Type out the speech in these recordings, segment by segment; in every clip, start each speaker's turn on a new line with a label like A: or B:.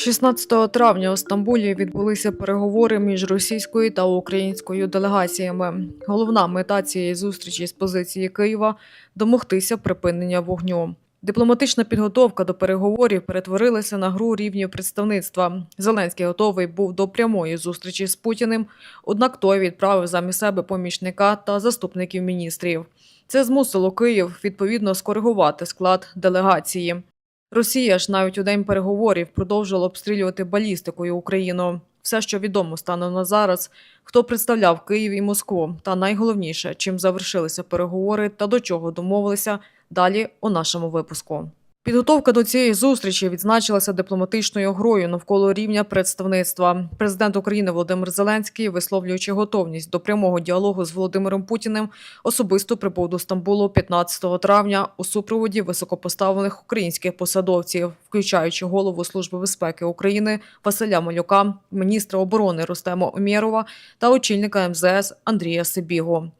A: 16 травня у Стамбулі відбулися переговори між російською та українською делегаціями. Головна мета цієї зустрічі з позиції Києва домогтися припинення вогню. Дипломатична підготовка до переговорів перетворилася на гру рівнів представництва. Зеленський готовий був до прямої зустрічі з Путіним, однак той відправив замість себе помічника та заступників міністрів. Це змусило Київ відповідно скоригувати склад делегації. Росія ж навіть у день переговорів продовжувала обстрілювати балістикою Україну. Все, що відомо станом на зараз, хто представляв Київ і Москву, та найголовніше, чим завершилися переговори та до чого домовилися, далі у нашому випуску. Підготовка до цієї зустрічі відзначилася дипломатичною грою навколо рівня представництва. Президент України Володимир Зеленський, висловлюючи готовність до прямого діалогу з Володимиром Путіним, особисто прибув до Стамбулу 15 травня у супроводі високопоставлених українських посадовців, включаючи голову Служби безпеки України Василя Малюка, міністра оборони Рустема Омєрова та очільника МЗС Андрія Сибігу.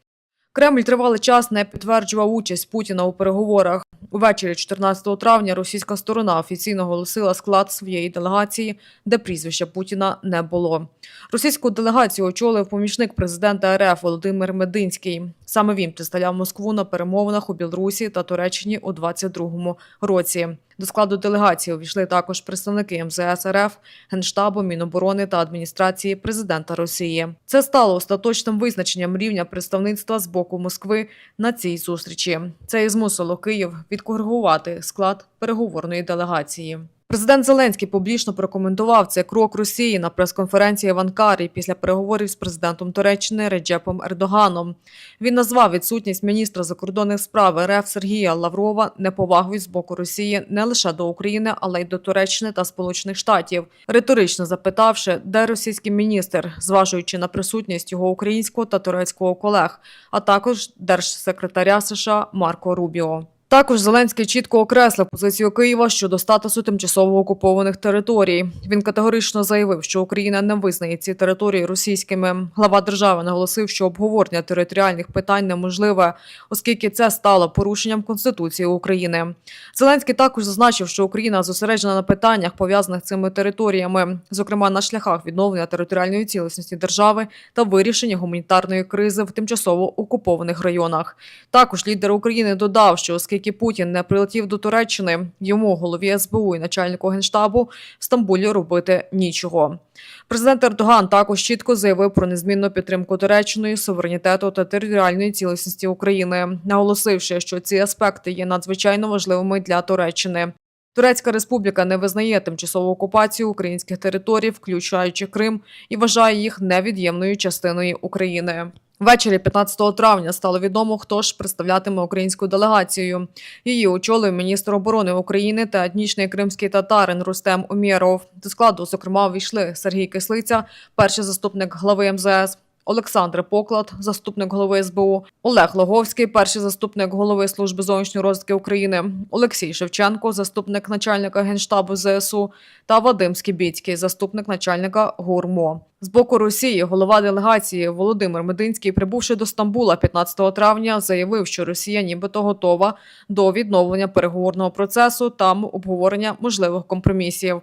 A: Кремль тривалий час не підтверджував участь Путіна у переговорах. Увечері 14 травня російська сторона офіційно оголосила склад своєї делегації, де прізвища Путіна не було. Російську делегацію очолив помічник президента РФ Володимир Мединський. Саме він представляв Москву на перемовинах у Білорусі та Туреччині у 2022 році. До складу делегації увійшли також представники МЗС РФ, Генштабу, Міноборони та адміністрації президента Росії. Це стало остаточним визначенням рівня представництва з боку Москви на цій зустрічі. Це і змусило Київ відкоригувати склад переговорної делегації. Президент Зеленський публічно прокоментував цей крок Росії на прес-конференції в Анкарі після переговорів з президентом Туреччини Реджепом Ердоганом. Він назвав відсутність міністра закордонних справ РФ Сергія Лаврова неповагою з боку Росії не лише до України, але й до Туреччини та Сполучених Штатів, риторично запитавши, де російський міністр, зважуючи на присутність його українського та турецького колег, а також держсекретаря США Марко Рубіо. Також Зеленський чітко окреслив позицію Києва щодо статусу тимчасово окупованих територій. Він категорично заявив, що Україна не визнає ці території російськими. Глава держави наголосив, що обговорення територіальних питань неможливе, оскільки це стало порушенням Конституції України. Зеленський також зазначив, що Україна зосереджена на питаннях, пов'язаних з цими територіями, зокрема на шляхах відновлення територіальної цілісності держави та вирішення гуманітарної кризи в тимчасово окупованих районах. Також лідер України додав, що оскільки Путін не прилетів до Туреччини, йому голові СБУ і начальнику генштабу в Стамбулі робити нічого. Президент Ердоган також чітко заявив про незмінну підтримку Туреччиною, суверенітету та територіальної цілісності України, наголосивши, що ці аспекти є надзвичайно важливими для Туреччини. Турецька республіка не визнає тимчасову окупацію українських територій, включаючи Крим, і вважає їх невід'ємною частиною України. Ввечері 15 травня стало відомо, хто ж представлятиме українську делегацію. Її очолив міністр оборони України та етнічний кримський татарин Рустем Умєров. До складу, зокрема, увійшли Сергій Кислиця, перший заступник глави МЗС. Олександр Поклад, заступник голови СБУ, Олег Логовський, перший заступник голови служби зовнішньої розвідки України, Олексій Шевченко, заступник начальника генштабу ЗСУ, та Вадим Скібіцький, заступник начальника ГУРМО. З боку Росії голова делегації Володимир Мединський, прибувши до Стамбула 15 травня, заявив, що Росія нібито готова до відновлення переговорного процесу та обговорення можливих компромісів.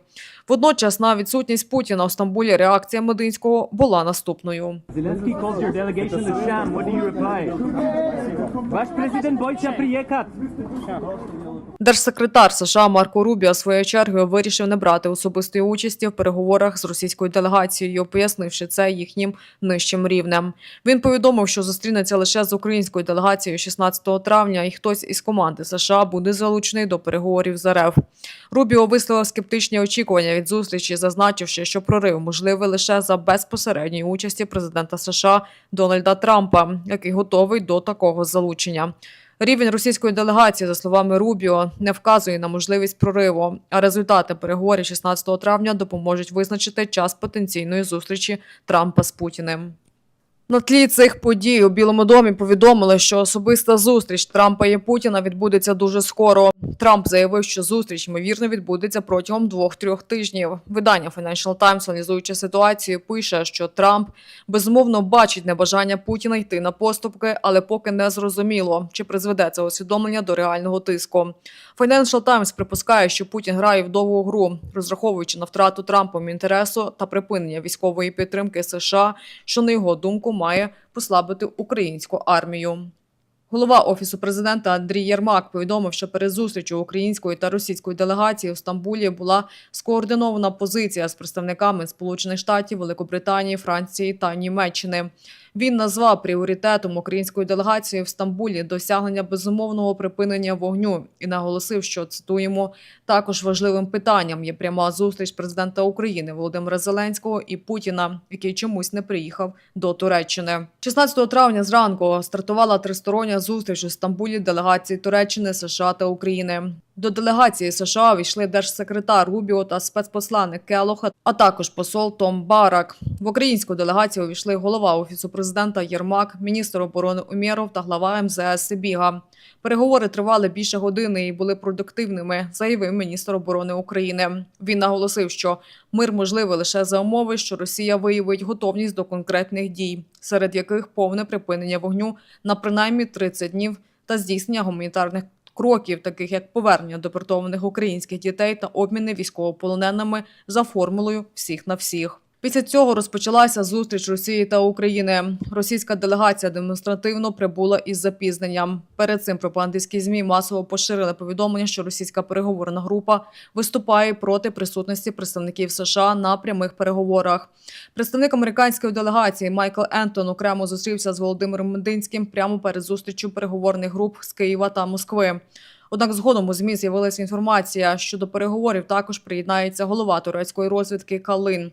A: Водночас на відсутність Путіна у Стамбулі реакція Мединського була наступною.
B: Ваш президент боїться приїхати.
A: Держсекретар США Марко Рубіо своєю чергою вирішив не брати особистої участі в переговорах з російською делегацією, пояснивши це їхнім нижчим рівнем. Він повідомив, що зустрінеться лише з українською делегацією 16 травня, і хтось із команди США буде залучений до переговорів з РФ. Рубіо висловив скептичні очікування від зустрічі, зазначивши, що прорив можливий лише за безпосередньої участі президента США Дональда Трампа, який готовий до такого залучення. Рівень російської делегації, за словами Рубіо, не вказує на можливість прориву. А результати переговорів 16 травня допоможуть визначити час потенційної зустрічі Трампа з Путіним. На тлі цих подій у Білому домі повідомили, що особиста зустріч Трампа і Путіна відбудеться дуже скоро. Трамп заявив, що зустріч ймовірно відбудеться протягом двох-трьох тижнів. Видання Financial Times, аналізуючи ситуацію, пише, що Трамп безумовно бачить небажання Путіна йти на поступки, але поки не зрозуміло, чи призведе це усвідомлення до реального тиску. Financial Times припускає, що Путін грає в довгу гру, розраховуючи на втрату Трампом інтересу та припинення військової підтримки США, що на його думку має послабити українську армію. Голова офісу президента Андрій Єрмак повідомив, що перед зустрічю української та російської делегації в Стамбулі була скоординована позиція з представниками Сполучених Штатів, Великобританії, Франції та Німеччини. Він назвав пріоритетом української делегації в Стамбулі досягнення безумовного припинення вогню і наголосив, що цитуємо також важливим питанням є пряма зустріч президента України Володимира Зеленського і Путіна, який чомусь не приїхав до Туреччини. 16 травня зранку стартувала тристороння зустріч у Стамбулі делегації Туреччини, США та України. До делегації США війшли держсекретар Рубіо та спецпосланник Келоха, а також посол Том Барак. В українську делегацію увійшли голова офісу президента Єрмак, міністр оборони Умєров та глава МЗС Сибіга. Переговори тривали більше години і були продуктивними, заявив міністр оборони України. Він наголосив, що мир можливий лише за умови, що Росія виявить готовність до конкретних дій, серед яких повне припинення вогню на принаймні 30 днів та здійснення гуманітарних кроків, таких як повернення депортованих українських дітей та обміни військовополоненими за формулою всіх на всіх. Після цього розпочалася зустріч Росії та України. Російська делегація демонстративно прибула із запізненням. Перед цим пропагандистські змі масово поширили повідомлення, що російська переговорна група виступає проти присутності представників США на прямих переговорах. Представник американської делегації Майкл Ентон окремо зустрівся з Володимиром Мединським прямо перед зустрічю переговорних груп з Києва та Москви. Однак згодом у змі з'явилася інформація, що до переговорів також приєднається голова турецької розвідки Калин.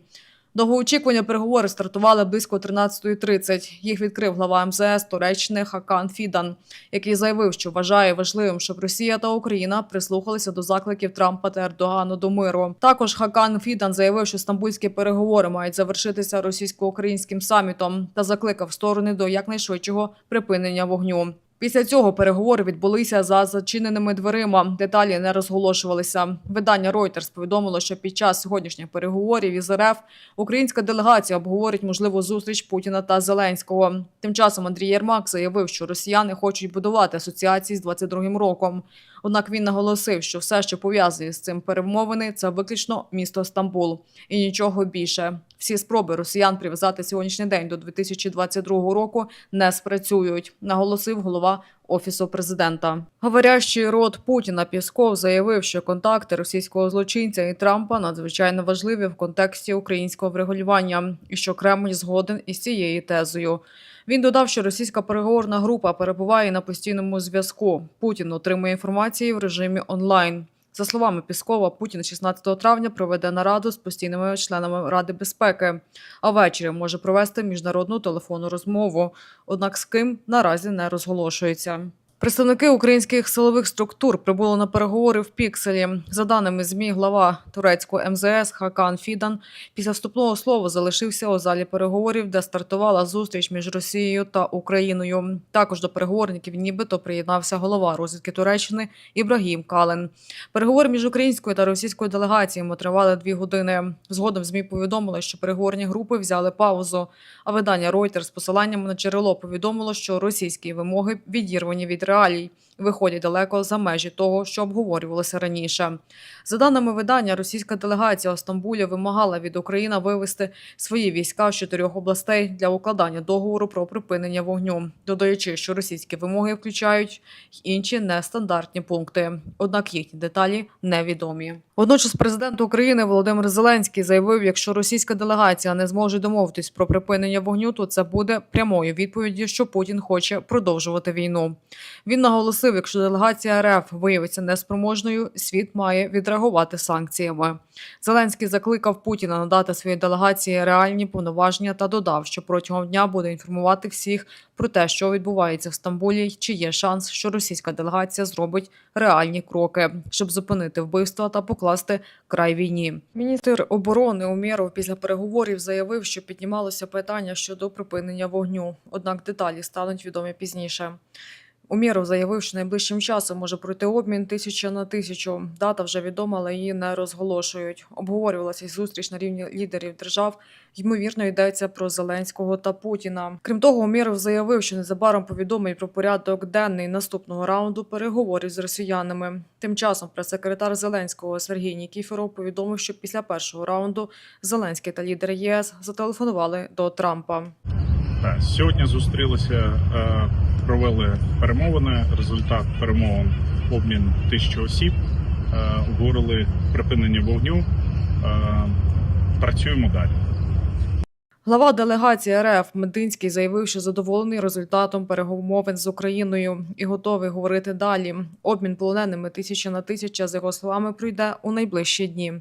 A: Довгоочікувані переговори стартували близько 13.30. Їх відкрив глава МЗС Туреччини Хакан Фідан, який заявив, що вважає важливим, щоб Росія та Україна прислухалися до закликів Трампа та Ердогану до миру. Також Хакан Фідан заявив, що стамбульські переговори мають завершитися російсько-українським самітом та закликав сторони до якнайшвидшого припинення вогню. Після цього переговори відбулися за зачиненими дверима. Деталі не розголошувалися. Видання Reuters повідомило, що під час сьогоднішніх переговорів із РФ українська делегація обговорить можливу зустріч Путіна та Зеленського. Тим часом Андрій Єрмак заявив, що росіяни хочуть будувати асоціації з 22-м роком. Однак він наголосив, що все, що пов'язує з цим перемовини, це виключно місто Стамбул і нічого більше. Всі спроби росіян прив'язати сьогоднішній день до 2022 року не спрацюють, наголосив голова офісу президента. Говорящий рот Путіна Пісков заявив, що контакти російського злочинця і Трампа надзвичайно важливі в контексті українського врегулювання, і що Кремль згоден із цією тезою. Він додав, що російська переговорна група перебуває на постійному зв'язку. Путін отримує інформацію в режимі онлайн. За словами Піскова, Путін 16 травня проведе нараду з постійними членами Ради безпеки, а ввечері може провести міжнародну телефонну розмову. Однак з ким наразі не розголошується. Представники українських силових структур прибули на переговори в Пікселі. За даними ЗМІ, глава турецького МЗС Хакан Фідан після вступного слова залишився у залі переговорів, де стартувала зустріч між Росією та Україною. Також до переговорників нібито приєднався голова розвідки Туреччини Ібрагім Кален. Переговори між українською та російською делегаціями тривали дві години. Згодом ЗМІ повідомили, що переговорні групи взяли паузу. А видання Reuters з посиланням на джерело повідомило, що російські вимоги відірвані від реалій, і виходять далеко за межі того, що обговорювалося раніше. За даними видання, російська делегація у Стамбулі вимагала від України вивести свої війська з чотирьох областей для укладання договору про припинення вогню, додаючи, що російські вимоги включають інші нестандартні пункти. Однак їхні деталі невідомі. Водночас президент України Володимир Зеленський заявив, якщо російська делегація не зможе домовитись про припинення вогню, то це буде прямою відповіддю, що Путін хоче продовжувати війну. Він наголосив. Наголосив, якщо делегація РФ виявиться неспроможною, світ має відреагувати санкціями. Зеленський закликав Путіна надати своїй делегації реальні повноваження та додав, що протягом дня буде інформувати всіх про те, що відбувається в Стамбулі, чи є шанс, що російська делегація зробить реальні кроки, щоб зупинити вбивства та покласти край війні. Міністр оборони Умєров після переговорів заявив, що піднімалося питання щодо припинення вогню. Однак деталі стануть відомі пізніше. Умєров заявив, що найближчим часом може пройти обмін тисяча на тисячу. Дата вже відома, але її не розголошують. Обговорювалася зустріч на рівні лідерів держав. Ймовірно, йдеться про Зеленського та Путіна. Крім того, Умєров заявив, що незабаром повідомить про порядок денний наступного раунду переговорів з росіянами. Тим часом прес-секретар Зеленського Сергій Нікіфоров повідомив, що після першого раунду Зеленський та лідери єС зателефонували до Трампа.
C: Так, Сьогодні зустрілися, е, провели перемовини. Результат перемовин обмін тисячі осіб. Е, Обговорили припинення вогню. Е, Працюємо далі.
A: Глава делегації РФ Мединський заявив, що задоволений результатом перемовин з Україною і готовий говорити далі. Обмін полоненими тисяча на тисяча, з його словами, пройде у найближчі дні.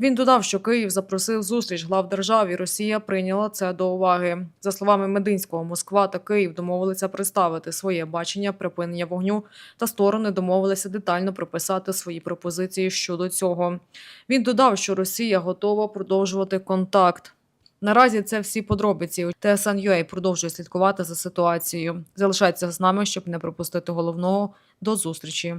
A: Він додав, що Київ запросив зустріч глав держав, і Росія прийняла це до уваги. За словами Мединського, Москва та Київ домовилися представити своє бачення припинення вогню, та сторони домовилися детально прописати свої пропозиції щодо цього. Він додав, що Росія готова продовжувати контакт. Наразі це всі подробиці. TSN.ua продовжує слідкувати за ситуацією. Залишайтеся з нами, щоб не пропустити головного. До зустрічі.